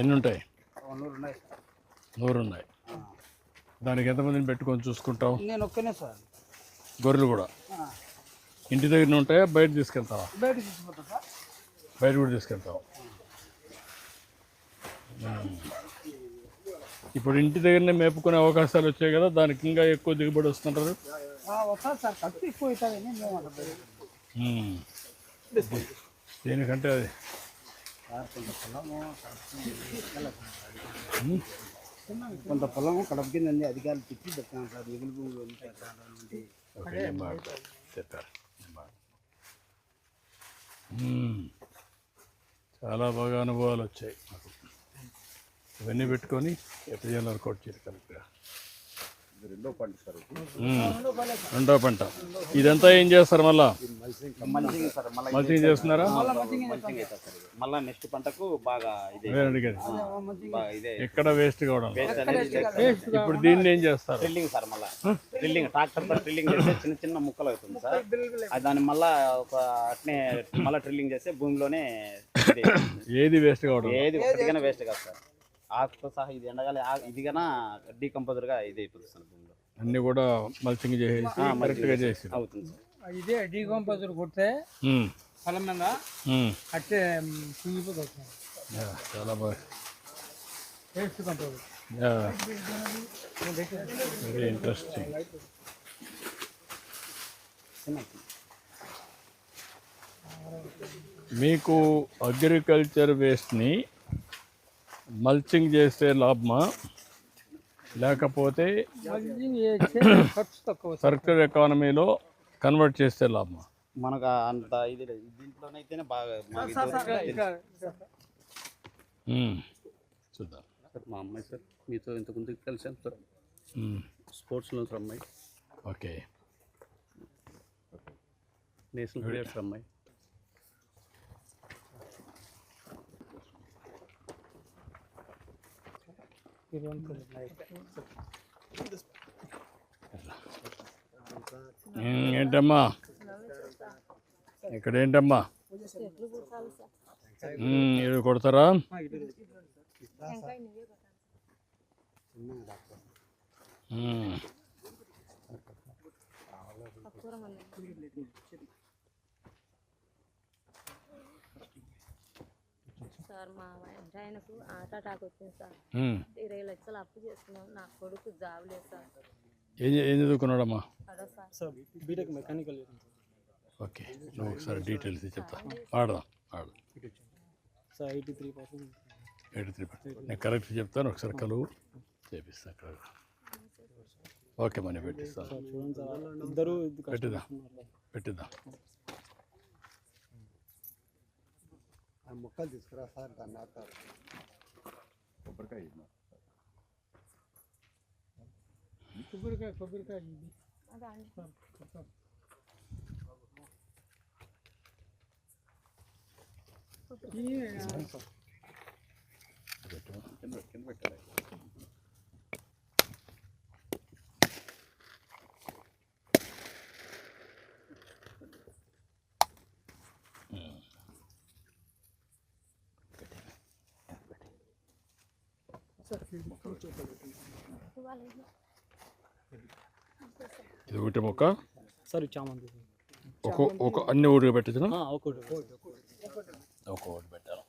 ఎన్ని ఉంటాయి నూరు ఉన్నాయి దానికి ఎంతమందిని పెట్టుకొని చూసుకుంటావు? నేను ఒక్కనే సార్. గొర్రెలు కూడా. ఇంటి దగ్గర ఉంటాయా? బయట తీసుకెళ్తావా? బయట సార్. బయట కూడా తీసుకెళ్తావు. ఇప్పుడు ఇంటి దగ్గరనే మేపుకునే అవకాశాలు వచ్చాయి కదా దానికి ఇంకా ఎక్కువ దిగుబడి వస్తుంటారు. దేనికంటే అది కొంత పొలము కొంత పొలము కడప కింద ఉంది అధికారులు తిప్పి పెట్టాను సార్ మిగులు భూములు ఉంది. చెప్పారు. చాలా బాగా అనుభవాలు వచ్చాయి నాకు ఇవన్నీ పెట్టుకొని చేయాలో వర్కౌట్ చేయాలి కరెక్ట్గా రెండో పంట సార్. రెండో పంట. ఇదంతా ఏం చేస్తారు మళ్ళా? మల్చింగ్ సార్ మళ్ళీ మల్చింగ్ చేస్తున్నారా. మళ్ళా నెక్స్ట్ పంటకు బాగా ఇదే. వేరే అడిగేది బాగా ఇదే. ఎక్కడ వేస్ట్ కావడం? వేస్ట్ అనేది ఇప్పుడు దీన్ని ఏం చేస్తారు? డ్రిల్లింగ్ సార్ మళ్ళా. డ్రిల్లింగ్ ట్రాక్టర్తో డ్రిల్లింగ్ చేస్తే చిన్న చిన్న ముక్కలు అవుతుంది సార్. దాన్ని మళ్ళా ఒక అట్నే మళ్ళా డ్రిల్లింగ్ చేస్తే భూమిలోనే ఇది ఏది వేస్ట్ కావడం? ఏది వేస్ట్ కాదు సార్. ఆకుతో సహా ఇది ఎండగాలి ఆ- ఇది కన్నా డీకంపోజర్గా ఇది అయిపోతుంది సార్ భూమిలో. అన్ని కూడా మల్చింగ్ చేసి కరెక్ట్గా చేసి అవుతుంది ఇదే డీకంపోజర్ కొడితే. పొలం మీద. అట్టే కుంగిపోతుంది చాలా బాగా. కంపోజర్. వెరీ ఇంట్రెస్టింగ్ మీకు అగ్రికల్చర్ వేస్ట్ని మల్చింగ్ చేస్తే లాభమా? లేకపోతే సర్క్యులర్ ఎకానమీలో కన్వర్ట్ చేస్తే లాభమా? మనకు అంత ఇది లేదు. దీంట్లోనైతేనే బాగా. చూద్దాం. సార్ మా అమ్మాయి సార్ మీతో ఇంతకుముందు కలిసాం సార్. స్పోర్ట్స్లో సార్ అమ్మాయి. ఓకే. నేషనల్ ప్లేయర్ సార్ అమ్మాయి. ఏంటమ్మా? ఇక్కడ ఏంటమ్మా ఇది కొడతారా? సార్ మా ఆయనకు హార్ట్ అటాక్ వచ్చింది సార్. ఇరవై లక్షలు అప్పు చేసుకున్నాం. నా కొడుకు జాబ్ లేదు సార్. ఏం ఏం చదువుకున్నాడమ్మా? అదే sir. Sir BTech mechanical okay నువ్వు ఒకసారి డీటెయిల్స్ చెప్తా. ఆడదాం ఆడు. Sir eighty three percent eighty three నేను కరెక్ట్ చెప్తాను ఒకసారి కలువు. చేపిస్తా అక్కడ. ఓకే మనీ పెట్టిస్తాను చూడండి సార్ ఇద్దరు పెట్టిద్దాం పెట్టిద్దాం ఆ మొక్కలు తీసుకురా సార్ దాన్ని నాటారు కొబ్బరికాయ. కొబ్బరికాయ కొబ్బరికాయ ఇది కింద కింద పెట్టాలి ఇది ఒకటి మొక్క సార్ చామంతి. ఒక ఒక అన్ని ఊరికి పెట్టచ్చు ఒకటి పెట్టాను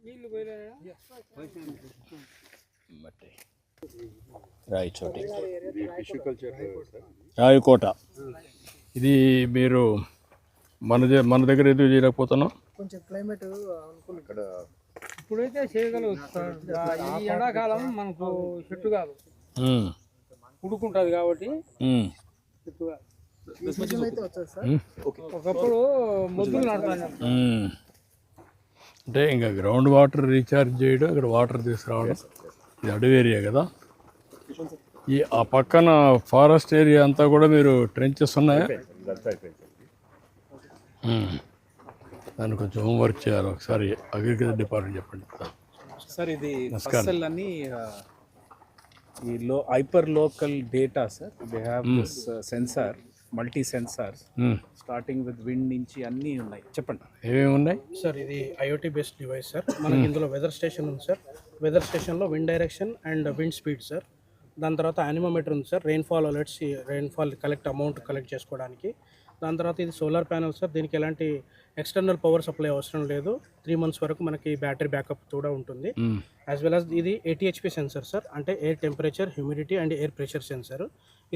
నీళ్ళు పోయినా బట్టి రాయి చోటి ఇది టిష్యూ కల్చర్ సార్ రాయికోట. ఇది మీరు మన మన దగ్గర ఎందుకు చేయలేకపోతున్నాం కొంచెం క్లైమేట్ అనుకూలం ఇక్కడ ఇప్పుడైతే చేయగలవచ్చు సార్. ఈ ఎండాకాలం మనకు చెట్టు కాదు. ఉడుకుంటుంది కాబట్టి మ్మ్. చెట్టు కాదు. అయితే వచ్చారు సార్. మ్మ్. ఒకప్పుడు మొద్దులు నడతాను. అంటే ఇంకా గ్రౌండ్ వాటర్ రీఛార్జ్ చేయడం ఇక్కడ వాటర్ తీసుకురావడం. ఇది అడవి ఏరియా కదా? ఈ ఆ పక్కన ఫారెస్ట్ ఏరియా అంతా కూడా మీరు ట్రెంచెస్ ఉన్నాయా ఇదంతా అయిపోయింది సార్ మ్మ్. దాన్ని కొంచెం హోంవర్క్ చేయాలి ఒకసారి. అగ్రికల్చర్ డిపార్ట్మెంట్ చెప్పండి. సార్ ఇది నమస్కారం. ఫసల్ అని ఆ, ఈ లో hyper local data sir. They have this sensor multi sensors hmm. Starting with wind నుంచి అన్నీ ఉన్నాయి. చెప్పండి. ఏమేమి ఉన్నాయి? సార్ ఇది ఐఓటీ బేస్డ్ డివైస్ సార్. మనకి ఇందులో వెదర్ స్టేషన్ ఉంది సార్. వెదర్ స్టేషన్లో wind direction and wind speed sir. దాని తర్వాత యానిమోమీటర్ ఉంది sir. Rainfall alerts rainfall collect amount collect చేసుకోవడానికి. దాని తర్వాత ఇది సోలార్ ప్యానల్ సార్. దీనికి ఎలాంటి ఎక్స్టర్నల్ పవర్ సప్లై అవసరం లేదు. త్రీ మంత్స్ వరకు మనకి బ్యాటరీ బ్యాకప్ కూడా ఉంటుంది. యాజ్ వెల్ యాజ్ ఇది ఏటీహెచ్పి సెన్సర్ సార్ అంటే air temperature humidity and air pressure sensor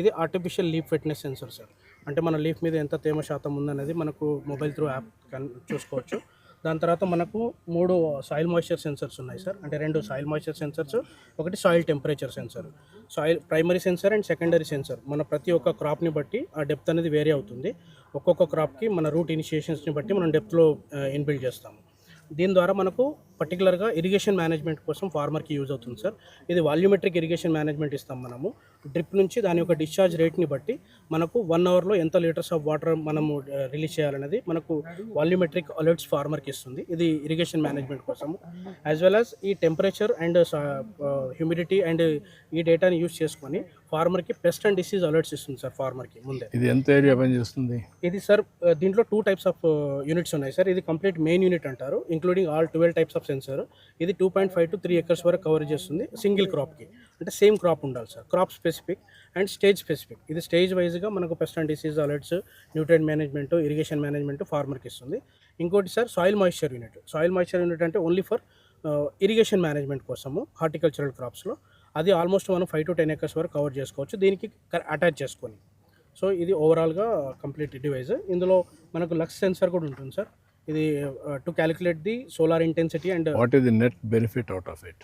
ఇది artificial leaf fitness sensor sir అంటే మన లీఫ్ మీద ఎంత తేమ శాతం ఉందనేది మనకు మొబైల్ త్రూ యాప్ కన్ చూసుకోవచ్చు. దాని తర్వాత మనకు మూడు సాయిల్ మాయిశ్చర్ సెన్సర్స్ ఉన్నాయి సార్. అంటే రెండు సాయిల్ మాయిశ్చర్ సెన్సర్స్ ఒకటి soil temperature sensor soil primary sensor and secondary sensor మన ప్రతి ఒక్క క్రాప్ని బట్టి ఆ డెప్త్ అనేది వేరే అవుతుంది. ఒక్కొక్క క్రాప్కి మన రూట్ ఇనిషియేషన్స్ని బట్టి మనం డెప్త్లో ఇన్బిల్డ్ చేస్తాము. దీని ద్వారా మనకు పర్టికులర్గా ఇరిగేషన్ మేనేజ్మెంట్ కోసం ఫార్మర్కి యూజ్ అవుతుంది సార్. ఇది వాల్యూమెట్రిక్ ఇరిగేషన్ మేనేజ్మెంట్ ఇస్తాం మనము. డ్రిప్ నుంచి దాని యొక్క డిశ్చార్జ్ రేట్ని బట్టి మనకు వన్ అవర్లో ఎంత లీటర్స్ ఆఫ్ వాటర్ మనము రిలీజ్ చేయాలనేది మనకు వాల్యూమెట్రిక్ అలర్ట్స్ ఫార్మర్కి ఇస్తుంది. ఇది ఇరిగేషన్ మేనేజ్మెంట్ కోసము. యాజ్ వెల్ యాజ్ ఈ టెంపరేచర్ అండ్ హ్యూమిడిటీ అండ్ ఈ డేటాని యూజ్ చేసుకొని ఫార్మర్కి పెస్ట్ అండ్ డిసీజ్ అలర్ట్స్ ఇస్తుంది సార్ ఫార్మర్కి ముందే. ఇది ఎంత ఏరియా పనిచేస్తుంది? ఇది సార్ దీంట్లో టూ టైప్స్ ఆఫ్ యూనిట్స్ ఉన్నాయి సార్. ఇది కంప్లీట్ మెయిన్ యూనిట్ అంటారు including all twelve types of sensor ఇది two point five to three acres వరకు కవర్ చేస్తుంది సింగిల్ క్రాప్కి అంటే సేమ్ క్రాప్ ఉండాలి sir crop specific and stage specific ఇది స్టేజ్ వైజ్గా మనకు pest and disease alerts nutrient management irrigation management ఫార్మర్కి ఇస్తుంది. ఇంకోటి sir soil moisture unit soil moisture unit అంటే ఓన్లీ ఫర్ ఇరిగేషన్ మేనేజ్మెంట్ కోసము హార్టికల్చరల్ క్రాప్స్లో అది ఆల్మోస్ట్ మనం ఫైవ్ టు టెన్ ఎకర్స్ వరకు కవర్ చేసుకోవచ్చు. దీనికి అటాచ్ చేసుకొని. సో ఇది ఓవరాల్గా కంప్లీట్ డివైజ్ ఇందులో మనకు లక్స్ సెన్సర్ కూడా ఉంటుంది సార్ ఇది to calculate the solar intensity and what is the net benefit out of it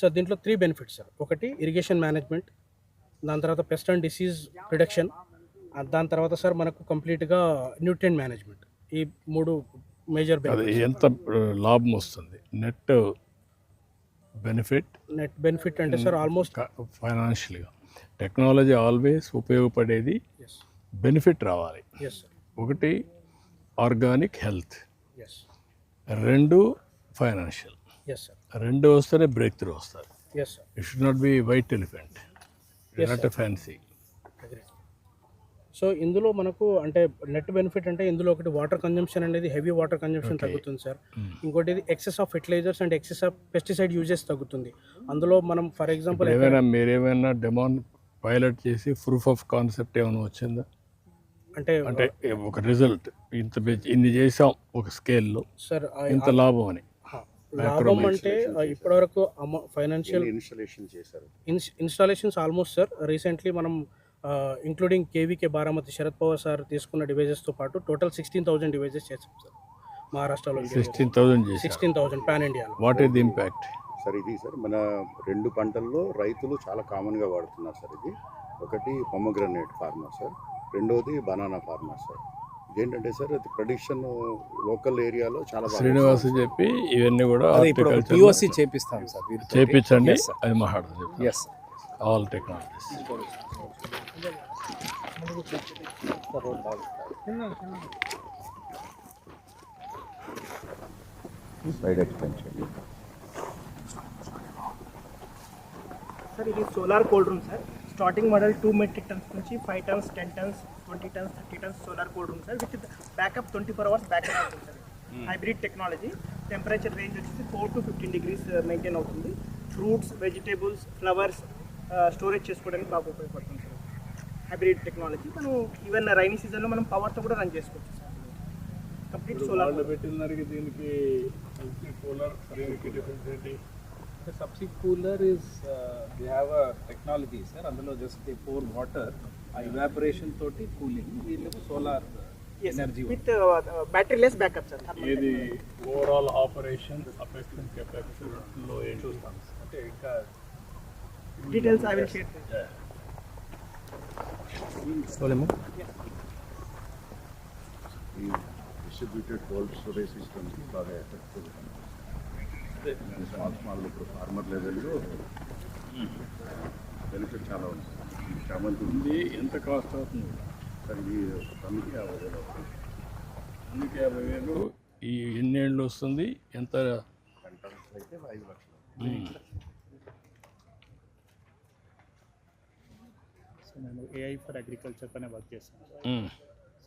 sir దీంట్లో త్రీ బెనిఫిట్స్ సార్ ఒకటి ఇరిగేషన్ మేనేజ్మెంట్ దాని తర్వాత పెస్ట్ అండ్ డిసీజ్ ప్రిడక్షన్ దాని తర్వాత సార్ మనకు కంప్లీట్గా న్యూట్రియన్ మేనేజ్మెంట్ ఈ మూడు మేజర్ ఎంత లాభం వస్తుంది? నెట్ బెనిఫిట్ నెట్ బెనిఫిట్ అంటే సార్ ఆల్మోస్ట్ ఫైనాన్షియల్గా టెక్నాలజీ ఆల్వేస్ ఉపయోగపడేది బెనిఫిట్ రావాలి. ఒకటి ఆర్గానిక్ హెల్త్. రెండు ఫైనాన్షియల్. రెండు వస్తేనే break through sir it should not be white elephant not fancy so ఇందులో మనకు అంటే నెట్ బెనిఫిట్ అంటే ఇందులో ఒకటి వాటర్ కన్జంప్షన్ అనేది హెవీ వాటర్ కన్జంప్షన్ తగ్గుతుంది సార్ ఇంకోటి ఇది excess of fertilizers and excess of pesticide uses తగ్గుతుంది. అందులో మనం ఫర్ ఎగ్జాంపుల్ ఏమైనా మీరేమైనా డెమాన్ పైలట్ చేసి ప్రూఫ్ ఆఫ్ కాన్సెప్ట్ ఏమైనా వచ్చిందా? అంటే అంటే ఒక రిజల్ట్ ఇంత ఇన్ని చేసాం ఒక స్కేల్లో సార్ ఇంత లాభం అని. లాభం అంటే ఇప్పటివరకు ఫైనాన్షియల్ ఇన్స్టలేషన్ చేశారు. ఇన్స్టాలేషన్స్ ఆల్మోస్ట్ సార్ రీసెంట్లీ మనం including KVK Baramati Sharad Pawar sir తీసుకున్న డివైజెస్తో పాటు టోటల్ సిక్స్టీన్ థౌసండ్ డివైజెస్ చేసాం సార్ మహారాష్ట్రలో సిక్స్టీన్ థౌజండ్ చేసాం సిక్స్టీన్ థౌసండ్ పాన్ ఇండియాలో what is the impact sir ఇది సార్ మన రెండు పంటల్లో రైతులు చాలా కామన్గా వాడుతున్నారు సార్ ఇది. ఒకటి పొమగ్రనేట్ ఫార్మర్ సార్ రెండోది బనానా ఫార్మర్ సార్. ఇదేంటంటే సార్ అది ప్రొడిక్షన్ లోకల్ ఏరియాలో చాలా శ్రీనివాస్ చెప్పి ఇవన్నీ కూడా అదే ఇప్పుడు horticulture పిఓసి చేపిస్తాం సార్. చేపించండి. అది మాట్లాడుతుంది yes all technologies side expansion sir ఇది solar cold room sir starting model two metric tons నుంచి five tons ten tons twenty tons thirty tons solar cold room sir with backup twenty four hours backup అవుతుంది sir hybrid technology temperature range వచ్చేసి four to fifteen degrees maintain అవుతుంది. Fruits vegetables flowers storage చేసుకోవడానికి బాగా ఉపయోగపడుతుంది sir hybrid technology మనం even rainy సీజన్లో మనం పవర్తో కూడా రన్ చేసుకోవచ్చు సార్ కంప్లీట్ సోలార్ పెట్టిన దానికి దీనికి కూలర్ దీనికి డిఫరెన్స్ ఏంటి The subsea cooler is uh, they have a technology sir అందులో జస్ట్ దే పోర్ వాటర్ ఆ ఇవాపరేషన్ తోటి కూలింగ్ వీళ్ళకు solar energy with battery less backup sir ఇది ఓవరాల్ ఆపరేషన్ అఫెక్షన్ కెపాసిటీలో ఏం చూస్తాం? అంటే ఇంకా డీటెయిల్స్ ఐ విల్ షేర్ ఈ డిస్ట్రిబ్యూటెడ్ కోల్డ్ స్టోరేజ్ సిస్టమ్కి బాగా ఎఫెక్టివ్ స్మాల్ స్మాల్ ఇప్పుడు ఫార్మర్ లెవెల్లో బెనిఫిట్ చాలా ఉంది. చామంతి ఉంది ఎంత కాస్ట్ అవుతుంది సార్ ఇది టన్నుకి యాభై వేలు అవుతుంది అందుకే యాభై వేలు ఈ ఎన్నేళ్ళు వస్తుంది ఎంత? అయితే ఐదు లక్షలు మేము ఏఐ ఫర్ అగ్రికల్చర్ పైన వర్క్ చేస్తాం సార్ మ్మ్.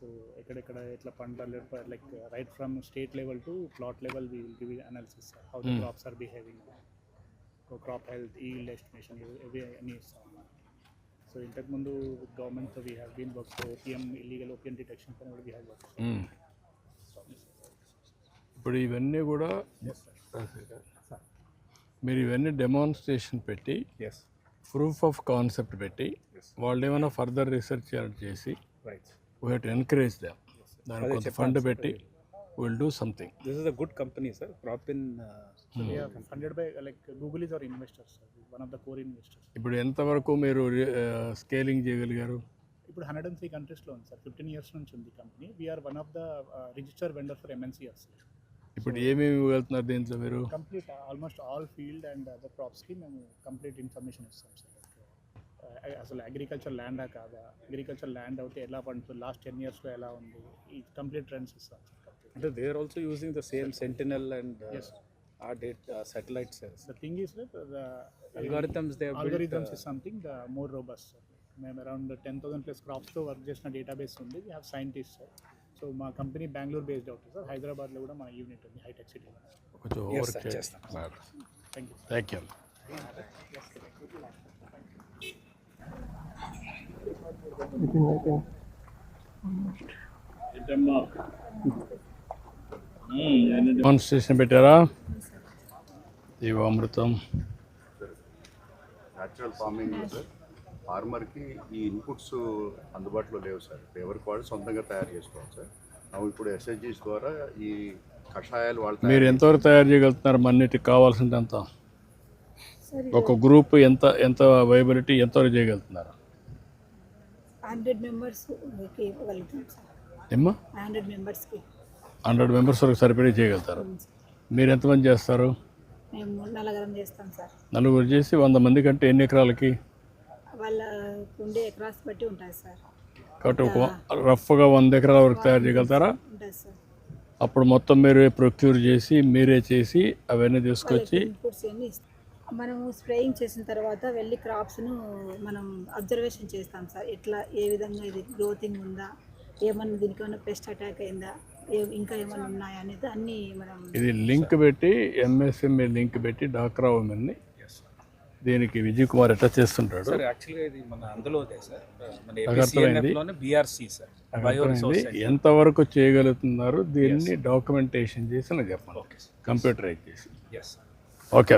సో ఎక్కడెక్కడ ఎట్లా పంటలు like right from state level to plot level we will give analysis how the. Crops are behaving crop health yield estimation ఇవి అన్నీ ఇస్తాం సో ఇంతకుముందు గవర్నమెంట్తో we have been work opium illegal opium detection పైన కూడా we have work. ఇప్పుడు ఇవన్నీ కూడా మీరు ఇవన్నీ డెమాన్స్ట్రేషన్ పెట్టి ఎస్ ప్రూఫ్ ఆఫ్ కాన్సెప్ట్ పెట్టి వాళ్ళు ఏమైనా ఫర్దర్ రీసెర్చ్ చేసి right we had encourage them దానికి కొంత ఫండ్ సార్. పెట్టి will do something this is a good company sir CropIn funded by like Google is our investors one of the core investors ఇప్పుడు ఎంతవరకు మీరు scaling చేయగలిగారు? ఇప్పుడు hundred and three కంట్రీస్లో ఉంది సార్ ఫిఫ్టీన్ ఇయర్స్ నుంచి ఉంది company we are one of the register vendor for MNCs ఇప్పుడు ఏమేమి ఇవ్వగలుగుతున్నారు దీంట్లో మీరు? Complete almost all field and other క్రాప్స్కి మేము కంప్లీట్ ఇన్ఫర్మేషన్ ఇస్తాం సార్ Uh, అసలు అగ్రికల్చర్ ల్యాండా కాదా? అగ్రికల్చర్ ల్యాండ్ అయితే ఎలా పండుతుంది? లాస్ట్ టెన్ ఇయర్స్లో ఎలా ఉంది? ఈ కంప్లీట్ ట్రెండ్స్ ఇస్తాం సార్ అంటే they are also using the same Sentinel and. ఆ date satellites the thing is the algorithms they have built, algorithms uh, is something the more robust. Sir. మేము around ten thousand plus క్రాప్స్తో work చేసిన database ఉంది. We have scientist sir so మా company Bengaluru based అవుతుంది sir హైదరాబాద్లో కూడా మన unit ఉంది హైటెక్ సిటీలో కొంచెం sir, చేస్తాం. Thank you thank you demonstration పెట్టారా జీవామృతం న్యాచురల్ ఫార్మింగ్ సార్ ఫార్మర్కి ఈ ఇన్పుట్స్ అందుబాటులో లేవు సార్ ఎవరికి వాళ్ళు సొంతంగా తయారు చేసుకోవాలి సార్ ನಾವು ఇప్పుడు ఎస్ఎస్జీస్ ద్వారా ఈ కషాయాలు వాళ్ళు మీరు ఎంతవరకు తయారు చేయగలుగుతున్నారు? మన్నిటికి కావాల్సింది అంత ఒక గ్రూప్ ఎంత ఎంత వైబిలిటీ ఎంతవరకు చేయగలుగుతున్నారు? హండ్రెడ్ మెంబర్స్ ఇవ్వగలుగుతాం సార్. ఏమ్మా? హండ్రెడ్ మెంబర్స్కి హండ్రెడ్ మెంబర్స్ వరకు సరిపడే చేయగలుగుతారు? మీరు ఎంతమంది చేస్తారు? మేము నలగరం చేస్తాం సార్. నలుగురు చేసి వంద మంది కంటే ఎన్ని ఎకరాలకి? వాళ్ళ ఉండే ఎకరాస్ బట్టి ఉంటుంది సార్. కాబట్టి ఒక రఫ్గా వంద ఎకరాల వరకు తయారు చేయగలుగుతారా? ఉంటుంది సార్. అప్పుడు మొత్తం మీరే ప్రొక్యూర్ చేసి మీరే చేసి అవన్నీ తీసుకొచ్చి మనము స్ప్రేయింగ్ చేసిన తర్వాత వెళ్ళి క్రాప్స్ను మనం అబ్జర్వేషన్ చేస్తాం సార్. ఎట్లా ఏ విధంగా ఇది గ్రోతింగ్ ఉందా ఏమన్నా దీనికి ఏమైనా పెస్ట్ అటాక్ అయిందా ఏ- ఇంకా ఏమైనా ఉన్నాయా అనేది అన్నీ మనం ఇది లింక్ పెట్టి ఎంఎస్ఎంఏ లింక్ పెట్టి డాక్రా ఉమెన్ని దీనికి విజయ్ కుమార్ ఎట్లా చేస్తుంటాడు? సార్ యాక్చువల్గా ఇది మన అందులోదే సార్ మన బీఆర్సీ సార్ ఎంతవరకు చేయగలుగుతున్నారు దీన్ని డాక్యుమెంటేషన్ చేసి నాకు చెప్పండి. ఓకే కంప్యూటరైజ్ చేసి. Yes okay